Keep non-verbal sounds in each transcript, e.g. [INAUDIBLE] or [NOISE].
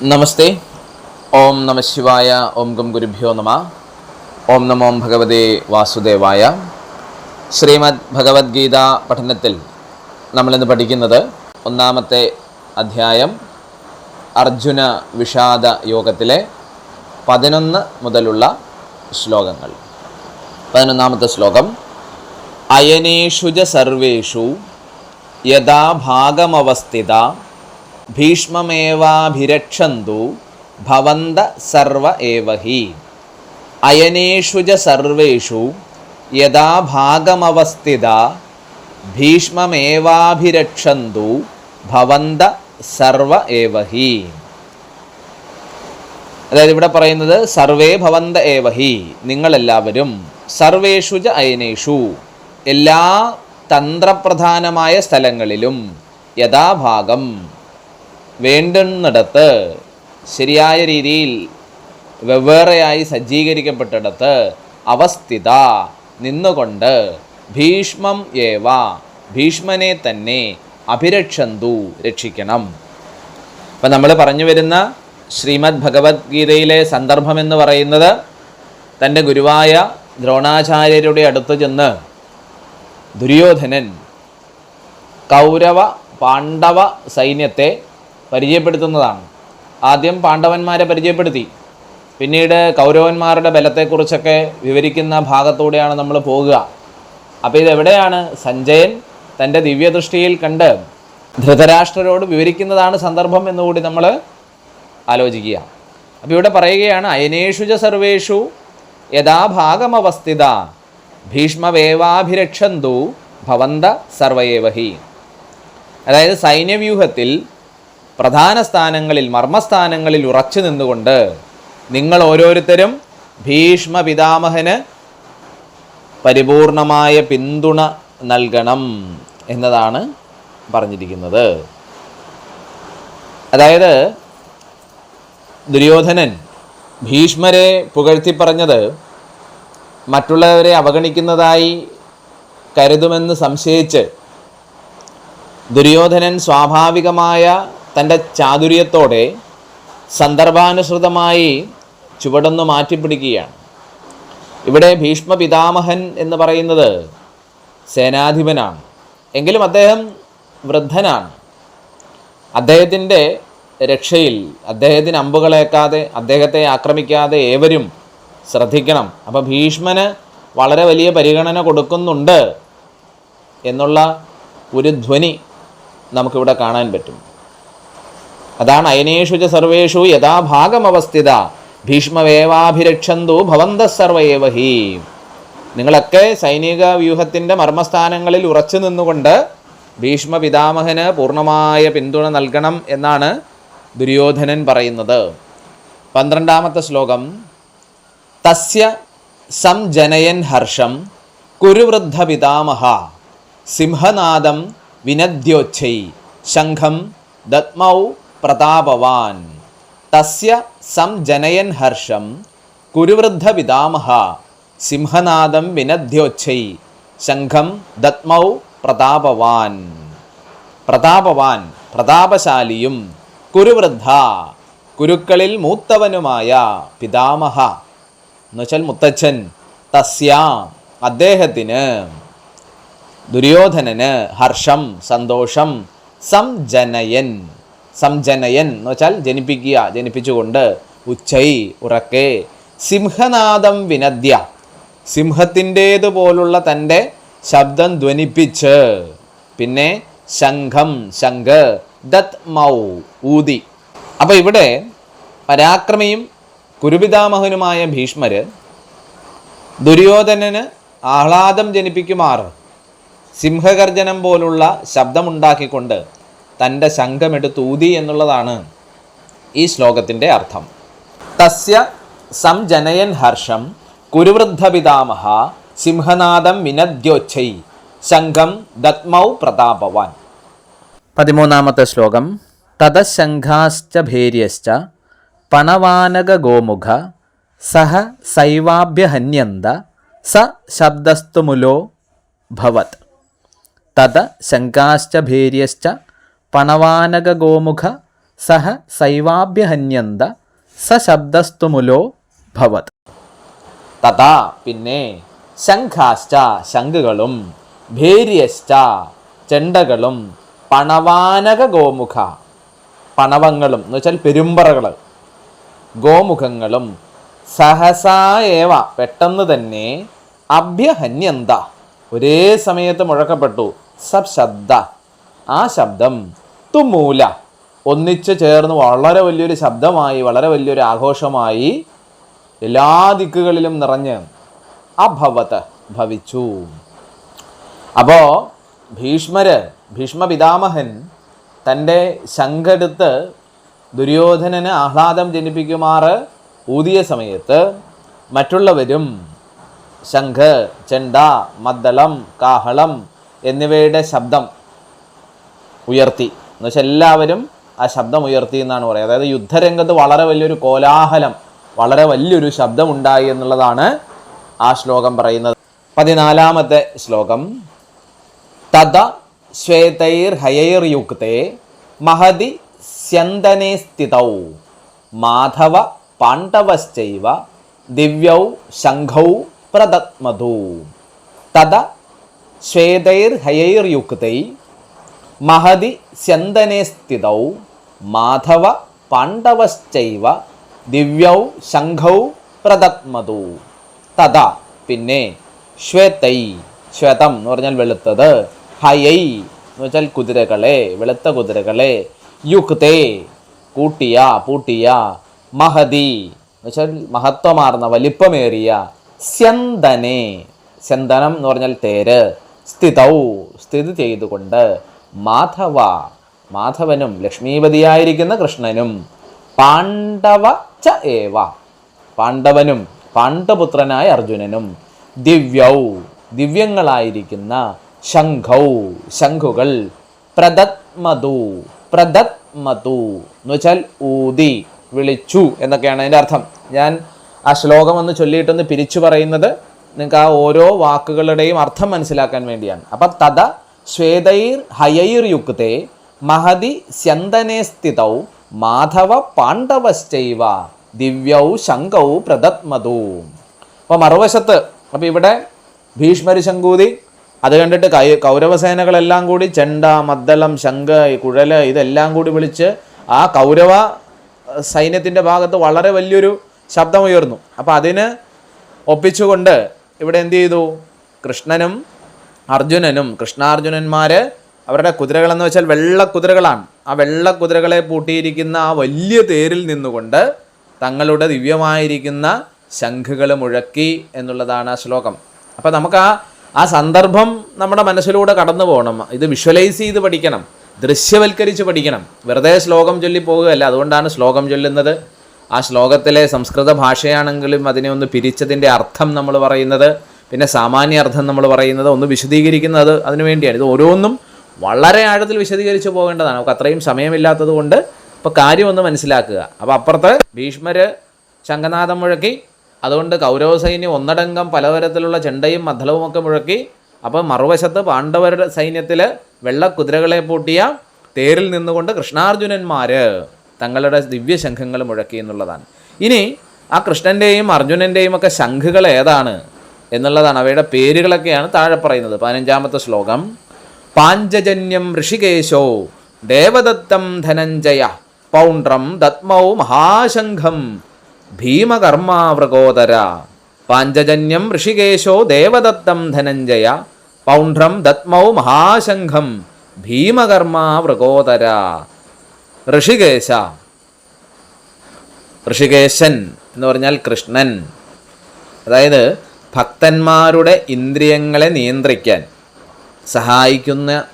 നമസ്തേ. ഓം നമ ശിവായ ഓം ഗം ഗുരുഭ്യോ നമ. ഓം നമോം ഭഗവതേ വാസുദേവായ. ശ്രീമദ് ഭഗവത്ഗീത പഠനത്തിൽ നമ്മളിന്ന് പഠിക്കുന്നത് ഒന്നാമത്തെ അധ്യായം അർജുന വിഷാദ യോഗത്തിലെ പതിനൊന്ന് മുതലുള്ള ശ്ലോകങ്ങൾ. പതിനൊന്നാമത്തെ ശ്ലോകം അയനേഷു ച സർവേഷു യഥാ ഭാഗമവസ്ഥിത ഭീഷ്മമേവാഭിരക്ഷന്തു ഭവന്ത സർവ ഏവ ഹി അയനേഷു ച സർവേഷു യഥാ ഭാഗമവസ്ഥിത ഭീഷ്മമേവാഭിരക്ഷന്തു ഭവന്ത സർവ ഏവ ഹി അതായത് ഇവിടെ പറയുന്നത് സർവേ ഭവന്ത ഏവഹി നിങ്ങളെല്ലാവരും. സർവേഷു ച അയനേഷു എല്ലാ തന്ത്രപ്രധാനമായ സ്ഥലങ്ങളിലും യഥാഭാഗം വേണ്ടുന്നിടത്ത് ശരിയായ രീതിയിൽ വെവ്വേറെയായി സജ്ജീകരിക്കപ്പെട്ടിടത്ത് അവസ്ഥിത നിന്നുകൊണ്ട് ഭീഷ്മം ഏവ ഭീഷ്മനെ തന്നെ അഭിരക്ഷന്തു രക്ഷിക്കണം. അപ്പം നമ്മൾ പറഞ്ഞു വരുന്ന ശ്രീമദ് ഭഗവത്ഗീതയിലെ സന്ദർഭം എന്ന് പറയുന്നത് തന്റെ ഗുരുവായ ദ്രോണാചാര്യരുടെ അടുത്ത് ചെന്ന് ദുര്യോധനൻ കൗരവ പാണ്ഡവ സൈന്യത്തെ പരിചയപ്പെടുത്തുന്നതാണ്. ആദ്യം പാണ്ഡവന്മാരെ പരിചയപ്പെടുത്തി. പിന്നീട് കൗരവന്മാരുടെ ബലത്തെക്കുറിച്ചൊക്കെ വിവരിക്കുന്ന ഭാഗത്തൂടെയാണ് നമ്മൾ പോകുക. അപ്പോൾ ഇതെവിടെയാണ്? സഞ്ജയൻ തന്റെ ദിവ്യദൃഷ്ടിയിൽ കണ്ട് ധൃതരാഷ്ട്രരോട് വിവരിക്കുന്നതാണ് സന്ദർഭം എന്നുകൂടി നമ്മൾ ആലോചിക്കുക. അപ്പോൾ ഇവിടെ പറയുകയാണ് അയനേഷു ച സർവേഷു യഥാഭാഗമവസ്ഥിത ഭീഷ്മവേവാഭിരക്ഷന്തു ഭവന്ത സർവയേവഹി. അതായത് സൈന്യവ്യൂഹത്തിൽ പ്രധാന സ്ഥാനങ്ങളിൽ മർമ്മസ്ഥാനങ്ങളിൽ ഉറച്ചു നിന്നുകൊണ്ട് നിങ്ങൾ ഓരോരുത്തരും ഭീഷ്മ പിതാമഹന് പരിപൂർണമായ പിന്തുണ നൽകണം എന്നതാണ് പറഞ്ഞിരിക്കുന്നത്. അതായത് ദുര്യോധനൻ ഭീഷ്മരെ പുകഴ്ത്തി പറഞ്ഞത് മറ്റുള്ളവരെ അവഗണിക്കുന്നതായി കരുതുമെന്ന് സംശയിച്ച് ദുര്യോധനൻ സ്വാഭാവികമായ തന്റെ ചാതുര്യത്തോടെ സന്ദർഭാനുസൃതമായി ചുവടൊന്ന് മാറ്റിപ്പിടിക്കുകയാണ്. ഇവിടെ ഭീഷ്മ പിതാമഹൻ എന്ന് പറയുന്നത് സേനാധിപനാണ്. എങ്കിലും അദ്ദേഹം വൃദ്ധനാണ്. അദ്ദേഹത്തിന്റെ രക്ഷയിൽ അദ്ദേഹത്തിന് അമ്പുകളേക്കാതെ അദ്ദേഹത്തെ ആക്രമിക്കാതെ ഏവരും ശ്രദ്ധിക്കണം. അപ്പോൾ ഭീഷ്മന് വളരെ വലിയ പരിഗണന കൊടുക്കുന്നുണ്ട് എന്നുള്ള ഒരു ധ്വനി നമുക്കിവിടെ കാണാൻ പറ്റും. അതാണ് അയനേഷു ച സർവേഷു യഥാഭാഗമവസ്ഥിത ഭീഷ്മവേവാഭിരക്ഷന്തു ഭവന്ത സർവയേവ ഹി. നിങ്ങളൊക്കെ സൈനിക വ്യൂഹത്തിന്റെ മർമ്മസ്ഥാനങ്ങളിൽ ഉറച്ചു നിന്നുകൊണ്ട് ഭീഷ്മ പിതാമഹന് പൂർണമായ പിന്തുണ നൽകണം എന്നാണ് ദുര്യോധനൻ പറയുന്നത്. പന്ത്രണ്ടാമത്തെ ശ്ലോകം. തസ്യ സംജനയൻ ഹർഷം കുരുവൃദ്ധ പിതാമഹ. സിംഹനാദം വിനദ്യോച്ഛൈ. ശംഖം ദത്മൗ പ്രതാപവാൻ. തസ്യ സംജനയൻ ഹർഷം കുരുവൃദ്ധ പിതാമഹ സിംഹനാദം വിനദ്യോച്ഛൈ ശംഖം ദത്മൗ പ്രതാപവാൻ. പ്രതാപവാൻ പ്രതാപശാലിയും കുരുവൃദ്ധ കുരുക്കളിൽ മൂത്തവനുമായ പിതാമഹ. എന്നുവെച്ചാൽ മുത്തച്ഛൻ തസ്യ അദ്ദേഹത്തിന് ദുര്യോധനന് ഹർഷം സന്തോഷം സംജനയൻ സംജനയൻ എന്ന് വെച്ചാൽ ജനിപ്പിക്കുക ജനിപ്പിച്ചുകൊണ്ട് ഉച്ചൈ ഉറക്കെ. സിംഹനാദം വിനദ്യ. സിംഹത്തിന്റേതുപോലുള്ള തന്റെ ശബ്ദം ധ്വനിപ്പിച്ച്. പിന്നെ ശംഖം ശംഖ് ദത് മൗ ഊതി. അപ്പോൾ ഇവിടെ പരാക്രമിയും കുരുപിതാമഹനുമായ ഭീഷ്മർ ദുര്യോധനന് ആഹ്ലാദം ജനിപ്പിക്കുമാർ സിംഹഗർജനം പോലുള്ള ശബ്ദമുണ്ടാക്കിക്കൊണ്ട് തന്റെ ശംഖമെടുത്തൂതി എന്നുള്ളതാണ് ഈ ശ്ലോകത്തിന്റെ അർത്ഥം. തസ്യ സംജനയൻ ഹർഷം കുരുവൃദ്ധ പിതാമഹ സിംഹനാദം വിനദ്യോച്ഛൈ ശംഖം ദത്മൗ പ്രതാപവാൻ. പതിമൂന്നാമത്തെ ശ്ലോകം. തതശംഖാശ്ച ഭേര്യശ്ച പണവാനകഗോമുഖ സഹ സൈവാഭ്യഹന്യന്ത സ ശബ്ദസ്തുമുലോ ഭവത്. തത ശങ്കാശ്ച ഭേര്യശ്ച പണവാനകഗോമുഖ സഹ സൈവാഭ്യഹന്യന്ത സ ശബ്ദസ്തുമുലോ ഭവത്. തഥാ പിന്നെ ശംഖാശ്ച ശംഖുകളും ഭേര്യശ്ച ചെണ്ടകളും പണവാനക ഗോമുഖ പണവങ്ങളും എന്ന് വെച്ചാൽ പെരുമ്പറകൾ ഗോമുഖങ്ങളും സഹസായേവ പെട്ടെന്ന് തന്നെ അഭ്യഹന്യന്ത. ഒരേ സമയത്ത് മുഴക്കപ്പെട്ടു സബ് ശബ്ദ ആ ശബ്ദം തുമൂല ഒന്നിച്ച് ചേർന്ന് വളരെ വലിയൊരു ശബ്ദമായി വളരെ വലിയൊരു ആഘോഷമായി എല്ലാ ദിക്കുകളിലും നിറഞ്ഞ് അഭവത്ത് ഭവിച്ചു. അപ്പോൾ ഭീഷ്മര് ഭീഷ്മ പിതാമഹൻ തന്റെ ശങ്കെടുത്ത് ദുര്യോധനന് ആഹ്ലാദം ജനിപ്പിക്കുമാറ് ഊതിയ സമയത്ത് മറ്റുള്ളവരും ശംഖ് ചെണ്ട മദ്ദളം കാഹളം എന്നിവയുടെ ശബ്ദം ഉയർത്തി. എന്നുവെച്ചാൽ എല്ലാവരും ആ ശബ്ദം ഉയർത്തി എന്നാണ് പറയുക. അതായത് യുദ്ധരംഗത്ത് വളരെ വലിയൊരു കോലാഹലം വളരെ വലിയൊരു ശബ്ദമുണ്ടായി എന്നുള്ളതാണ് ആ ശ്ലോകം പറയുന്നത്. പതിനാലാമത്തെ ശ്ലോകം. തഥ ശ്വേതൈർ ഹയൈർ യുക്തെ മഹതി സ്യന്തനെ സ്ഥിതൗ മാധവ പാണ്ഡവശ്ചൈവ ദിവ്യൗ ശംഖൗ പ്രദത്മധു. തഥ ശ്വേതൈർ ഹയൈർ ശ്വേതൈർഹയൈർയുക്തൈ മഹതി സ്യന്തനെ സ്ഥിതൗ മാധവ പാണ്ഡവശ്ചൈവ ദിവ്യൗ ശംഖൗ പ്രദത്മതു തഥാ പിന്നെ ശ്വേതൈ ശ്വേതം എന്ന് പറഞ്ഞാൽ വെളുത്തത്. ഹയൈ എന്ന് വെച്ചാൽ കുതിരകളെ വെളുത്ത കുതിരകളെ. യുക്തേ കൂട്ടിയ പൂട്ടിയ. മഹതി എന്ന് വെച്ചാൽ മഹത്വമാർന്ന വലിപ്പമേറിയ. സ്യന്തനെ സ്യന്തനം എന്ന് പറഞ്ഞാൽ തേര്. സ്ഥിതൗ സ്ഥിതി ചെയ്തുകൊണ്ട്. മാധവ മാധവനും ലക്ഷ്മീപതിയായിരിക്കുന്ന കൃഷ്ണനും പാണ്ഡവ ച ഏവ. പാണ്ഡവനും പാണ്ഡപുത്രനായ അർജുനനും ദിവ്യൗ ദിവ്യങ്ങളായിരിക്കുന്ന ശംഖൗ. ശംഖുകൾ പ്രദത്മതു പ്രദത്മതു എന്ന് വെച്ചാൽ ഊതി വിളിച്ചു എന്നൊക്കെയാണ് അതിന്റെ അർത്ഥം. ഞാൻ ആ ശ്ലോകം ഒന്ന് ചൊല്ലിയിട്ടൊന്ന് പിരിച്ചു പറയുന്നത് നിങ്ങൾക്ക് ആ ഓരോ വാക്കുകളുടെയും അർത്ഥം മനസ്സിലാക്കാൻ വേണ്ടിയാണ്. അപ്പം തഥ ശ്വേതൈർ ഹയൈർ യുക്തേ മഹതി സ്യന്തനെ സ്ഥിതൗ മാധവ പാണ്ഡവശ്ചൈവ ദിവ്യൗ ശങ്കൗ പ്രദത്മതു അപ്പോൾ മറുവശത്ത് അപ്പോൾ ഇവിടെ ഭീഷ്മരി ശങ്കൂതി അത് കണ്ടിട്ട് കൈ കൗരവസേനകളെല്ലാം കൂടി ചെണ്ട മദ്ദളം ശംഖ് കുഴൽ ഇതെല്ലാം കൂടി വിളിച്ച് ആ കൗരവ സൈന്യത്തിന്റെ ഭാഗത്ത് വളരെ വലിയൊരു ശബ്ദമുയർന്നു. അപ്പോൾ അതിന് ഒപ്പിച്ചുകൊണ്ട് ഇവിടെ എന്ത് ചെയ്തു? കൃഷ്ണനും അർജുനനും കൃഷ്ണാർജുനന്മാർ അവരുടെ കുതിരകളെന്ന് വെച്ചാൽ വെള്ള കുതിരകളാണ്. ആ വെള്ള കുതിരകളെ പൂട്ടിയിരിക്കുന്ന ആ വലിയ തേരിൽ നിന്നുകൊണ്ട് തങ്ങളുടെ ദിവ്യമായിരിക്കുന്ന ശംഖുകൾ മുഴക്കി എന്നുള്ളതാണ് ആ ശ്ലോകം. അപ്പോൾ നമുക്ക് ആ ആ സന്ദർഭം നമ്മുടെ മനസ്സിലൂടെ കടന്നു പോകണം. ഇത് വിഷ്വലൈസ് ചെയ്ത് പഠിക്കണം. ദൃശ്യവൽക്കരിച്ച് പഠിക്കണം. വെറുതെ ശ്ലോകം ചൊല്ലി പോകുകയല്ല. അതുകൊണ്ടാണ് ശ്ലോകം ചൊല്ലുന്നത്. ആ ശ്ലോകത്തിലെ സംസ്കൃത ഭാഷയാണെങ്കിലും അതിനെ ഒന്ന് പിരിച്ചതിന്റെ അർത്ഥം നമ്മൾ പറയുന്നത്. പിന്നെ സാമാന്യ അർത്ഥം നമ്മൾ പറയുന്നത് ഒന്ന് വിശദീകരിക്കുന്നത് അതിനു വേണ്ടിയാണ്. ഇത് ഓരോന്നും വളരെ ആഴത്തിൽ വിശദീകരിച്ച് പോകേണ്ടതാണ്. നമുക്ക് അത്രയും സമയമില്ലാത്തത് കൊണ്ട് ഇപ്പോൾ കാര്യം ഒന്ന് മനസ്സിലാക്കുക. അപ്പോൾ അപ്പുറത്ത് ഭീഷ്മർ ശംഖനാഥം മുഴക്കി അതുകൊണ്ട് കൗരവ സൈന്യം ഒന്നടങ്കം പലതരത്തിലുള്ള ചെണ്ടയും മദ്ദളവും ഒക്കെ മുഴക്കി അപ്പോൾ മറുവശത്ത് പാണ്ഡവരുടെ സൈന്യത്തിൽ വെള്ളക്കുതിരകളെ പൂട്ടിയ തേരിൽ നിന്നുകൊണ്ട് കൃഷ്ണാർജുനന്മാർ തങ്ങളുടെ ദിവ്യശംഖങ്ങൾ മുഴക്കി എന്നുള്ളതാണ്. ഇനി ആ കൃഷ്ണന്റെയും അർജുനന്റെയും ഒക്കെ ശംഖുകൾ ഏതാണ്? എന്നുള്ളതാണ് അവയുടെ പേരുകളൊക്കെയാണ് താഴെ പറയുന്നത്. പതിനഞ്ചാമത്തെ ശ്ലോകം. പാഞ്ചജന്യം ഋഷികേശോ ദേവദത്തം ധനഞ്ജയ പൗണ്ട്രം ദത്മൗ മഹാശംഖം ഭീമകർമാവൃകോദര. പാഞ്ചജന്യം ഋഷികേശോ ദേവദത്തം ധനഞ്ജയ പൗണ്ട്രം ദത്മൗ മഹാശംഖം ഭീമകർമാവൃകോദര. ഋഷികേശ. ഋഷികേശൻ എന്ന് പറഞ്ഞാൽ കൃഷ്ണൻ. അതായത് ഭക്തന്മാരുടെ ഇന്ദ്രിയങ്ങളെ നിയന്ത്രിക്കാൻ സഹായിക്കുന്ന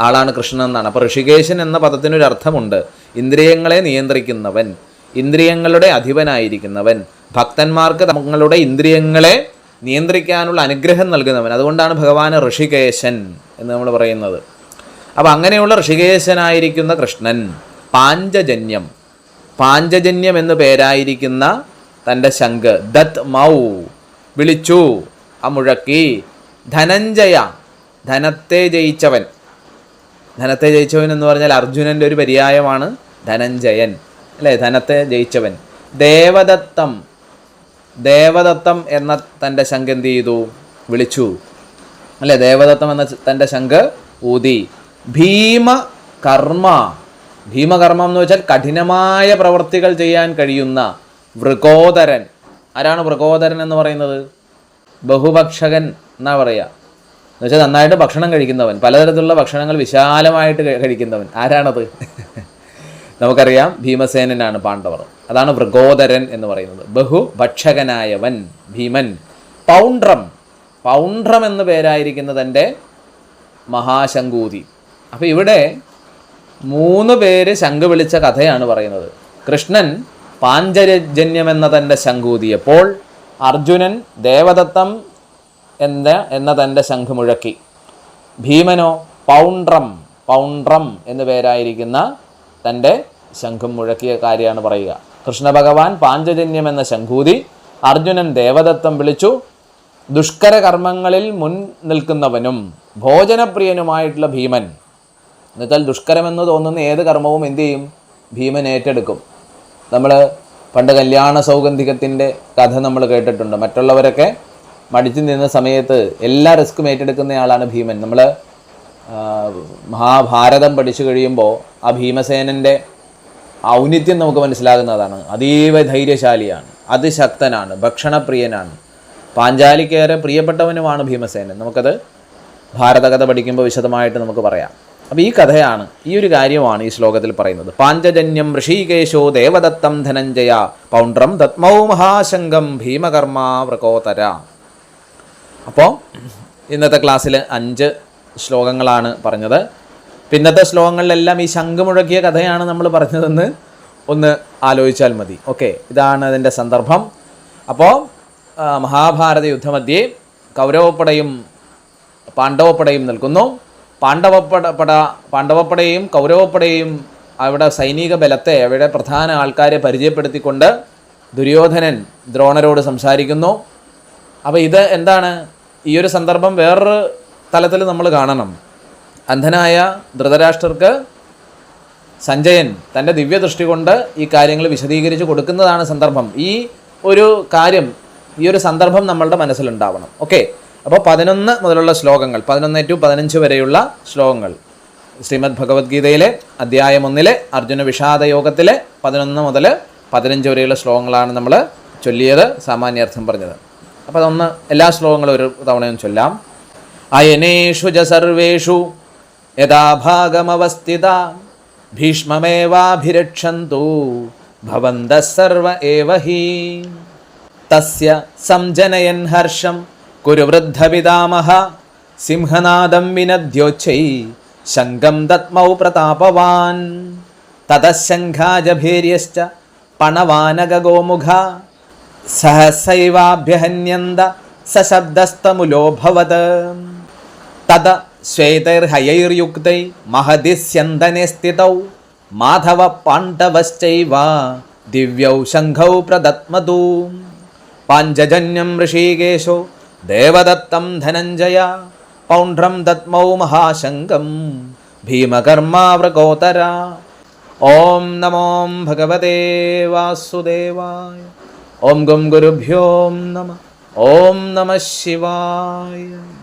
ആളാണ് കൃഷ്ണൻ എന്നാണ്. അപ്പോൾ ഋഷികേശൻ എന്ന പദത്തിനൊരു അർത്ഥമുണ്ട് ഇന്ദ്രിയങ്ങളെ നിയന്ത്രിക്കുന്നവൻ ഇന്ദ്രിയങ്ങളുടെ അധിപനായിരിക്കുന്നവൻ ഭക്തന്മാർക്ക് തങ്ങളുടെ ഇന്ദ്രിയങ്ങളെ നിയന്ത്രിക്കാനുള്ള അനുഗ്രഹം നൽകുന്നവൻ. അതുകൊണ്ടാണ് ഭഗവാൻ ഋഷികേശൻ എന്ന് നമ്മൾ പറയുന്നത്. അപ്പോൾ അങ്ങനെയുള്ള ഋഷികേശനായിരിക്കുന്ന കൃഷ്ണൻ പാഞ്ചജന്യം. പാഞ്ചജന്യം എന്നു പേരായിരിക്കുന്ന തന്റെ ശംഖ് ദത്ത് മൗ. വിളിച്ചു. ആ മുഴക്കി ധനഞ്ജയ ധനത്തെ ജയിച്ചവൻ. ധനത്തെ ജയിച്ചവൻ എന്ന് പറഞ്ഞാൽ അർജുനന്റെ ഒരു പര്യായമാണ് ധനഞ്ജയൻ. അല്ലേ? ധനത്തെ ജയിച്ചവൻ. ദേവദത്തം ദേവദത്തം എന്ന തന്റെ ശംഖ് എന്ത് ചെയ്തു? വിളിച്ചു. അല്ലേ? ദേവദത്തം എന്ന തന്റെ ശംഖ് ഊതി. ഭീമ കർമ്മ. ഭീമകർമ്മം എന്ന് വെച്ചാൽ കഠിനമായ പ്രവൃത്തികൾ ചെയ്യാൻ കഴിയുന്ന വൃകോദരൻ ആരാണ് പ്രകോദരൻ എന്ന് പറയുന്നത്? ബഹുഭക്ഷകൻ എന്നാ പറയുക എന്ന് വെച്ചാൽ നന്നായിട്ട് ഭക്ഷണം കഴിക്കുന്നവൻ പലതരത്തിലുള്ള ഭക്ഷണങ്ങൾ വിശാലമായിട്ട് കഴിക്കുന്നവൻ. ആരാണത്? [LAUGHS] നമുക്കറിയാം ഭീമസേനനാണ് പാണ്ഡവർ. അതാണ് വൃഗോദരൻ എന്ന് പറയുന്നത്. ബഹുഭക്ഷകനായവൻ ഭീമൻ. പൗണ്ട്രം. പൗണ്ട്രം എന്ന പേരായിരിക്കുന്ന തന്റെ മഹാശങ്കൂതി. അപ്പോൾ ഇവിടെ മൂന്ന് പേര് ശംഖ് വിളിച്ച കഥയാണ് പറയുന്നത്. കൃഷ്ണൻ പാഞ്ചരജന്യം എന്ന തന്റെ ശംഖൂതിയപ്പോൾ അർജുനൻ ദേവദത്തം എന്ന എന്ന തന്റെ ശംഖ് മുഴക്കി. ഭീമനോ പൗണ്ട്രം പൗണ്ട്രം എന്നു പേരായിരിക്കുന്ന തന്റെ ശംഖും മുഴക്കിയ കാര്യമാണ് പറയുക. കൃഷ്ണഭഗവാൻ പാഞ്ചജന്യം എന്ന ശംഖൂതി അർജുനൻ ദേവദത്തം വിളിച്ചു. ദുഷ്കര കർമ്മങ്ങളിൽ മുൻ നിൽക്കുന്നവനും ഭോജനപ്രിയനുമായിട്ടുള്ള ഭീമൻ. എന്നുവെച്ചാൽ ദുഷ്കരമെന്ന് തോന്നുന്ന ഏത് കർമ്മവും എന്തു ചെയ്യും? ഭീമൻ ഏറ്റെടുക്കും. നമ്മൾ പണ്ട് കല്യാണ സൗഗന്ധികത്തിന്റെ കഥ നമ്മൾ കേട്ടിട്ടുണ്ട്. മറ്റുള്ളവരൊക്കെ മടിച്ചു നിന്ന സമയത്ത് എല്ലാ റിസ്ക്കും ഏറ്റെടുക്കുന്നയാളാണ് ഭീമൻ. നമ്മൾ മഹാഭാരതം പഠിച്ചു കഴിയുമ്പോൾ ആ ഭീമസേനന്റെ ഔന്നിത്യം നമുക്ക് മനസ്സിലാകുന്നതാണ്. അതീവ ധൈര്യശാലിയാണ് അതിശക്തനാണ് ഭക്ഷണപ്രിയനാണ് പാഞ്ചാലിക്കേറെ പ്രിയപ്പെട്ടവനുമാണ് ഭീമസേനൻ. നമുക്കത് ഭാരതകഥ പഠിക്കുമ്പോൾ വിശദമായിട്ട് നമുക്ക് പറയാം. അപ്പോൾ ഈ കഥയാണ് ഈ ഒരു കാര്യമാണ് ഈ ശ്ലോകത്തിൽ പറയുന്നത്. പാഞ്ചജന്യം ഋഷികേശോ ദേവദത്തം ധനഞ്ജയ പൗണ്ട്രം ദത്മൗ മഹാശങ്കം ഭീമകർമ്മ വൃകോതര അപ്പോൾ ഇന്നത്തെ ക്ലാസ്സിൽ അഞ്ച് ശ്ലോകങ്ങളാണ് പറഞ്ഞത്. പിന്നത്തെ ശ്ലോകങ്ങളിലെല്ലാം ഈ ശംഖ് മുഴക്കിയ കഥയാണ് നമ്മൾ പറഞ്ഞതെന്ന് ഒന്ന് ആലോചിച്ചാൽ മതി. ഓക്കെ ഇതാണ് അതിന്റെ സന്ദർഭം. അപ്പോൾ മഹാഭാരത യുദ്ധമധ്യേ കൗരവപ്പടയും പാണ്ഡവപ്പടയും നിൽക്കുന്നു. പാണ്ഡവപ്പട പട പാണ്ഡവപ്പടയും കൗരവപ്പടയും അവിടെ സൈനിക ബലത്തെ അവിടെ പ്രധാന ആൾക്കാരെ പരിചയപ്പെടുത്തിക്കൊണ്ട് ദുര്യോധനൻ ദ്രോണരോട് സംസാരിക്കുന്നു. അപ്പോൾ ഇത് എന്താണ്? ഈ ഒരു സന്ദർഭം വേറൊരു തലത്തിൽ നമ്മൾ കാണണം. അന്ധനായ ധൃതരാഷ്ട്രർക്ക് സഞ്ജയൻ തന്റെ ദിവ്യദൃഷ്ടി കൊണ്ട് ഈ കാര്യങ്ങൾ വിശദീകരിച്ച് കൊടുക്കുന്നതാണ് സന്ദർഭം. ഈ ഒരു കാര്യം ഈ ഒരു സന്ദർഭം നമ്മളുടെ മനസ്സിലുണ്ടാവണം. ഓക്കെ? അപ്പോൾ പതിനൊന്ന് മുതലുള്ള ശ്ലോകങ്ങൾ പതിനൊന്ന് ടു പതിനഞ്ച് വരെയുള്ള ശ്ലോകങ്ങൾ. ശ്രീമദ് ഭഗവത്ഗീതയിലെ അധ്യായം ഒന്നിലെ അർജുന വിഷാദ യോഗത്തിലെ പതിനൊന്ന് മുതൽ പതിനഞ്ച് വരെയുള്ള ശ്ലോകങ്ങളാണ് നമ്മൾ ചൊല്ലിയത് സാമാന്യാർത്ഥം പറഞ്ഞത്. അപ്പോൾ അതൊന്ന് എല്ലാ ശ്ലോകങ്ങളും ഒരു തവണയും ചൊല്ലാം. അയനേഷു ജ സർവേഷു യഥാഭാഗമവസ്ഥിത ഭീഷ്മമേവാഭിരക്ഷന്തു ഭവന്തഃ സർവ ഏവ ഹി തസ്യ സംജനയൻ ഹർഷം കുരു വൃദ്ധപിതാമഹ സിംഹനാദം വിനദ്യോച്ചൈ ശംഖം ദത്മൗ പ്രതാപവാൻ തതശംഖാജഭീര്യശ്ച പണവാനകഗോമുഖ സഹസൈവാഭ്യഹന്യന്ത സശബ്ദസ്തമുലോഭവത് തത ശ്വേതൈർഹയൈർയുക്തൈ മഹതി സ്യന്തനെ സ്ഥിതൗ മാധവ പാണ്ഡവശ്ചൈവ ദിവ്യൗ ശംഖൗ പ്രദത്മതൂ പാഞ്ചജന്യം ഋഷികേശോ ദേവദത്തം ധനഞ്ജയ പൗണ്ഡ്രം ദത്മൗ മഹാശങ്കം ഭീമകർമാവൃഗോതര ഓം നമോ ഭഗവതേ വാസുദേവായ ഓം ഗും ഗുരുഭ്യോം നമ ഓം നമ ശിവായ.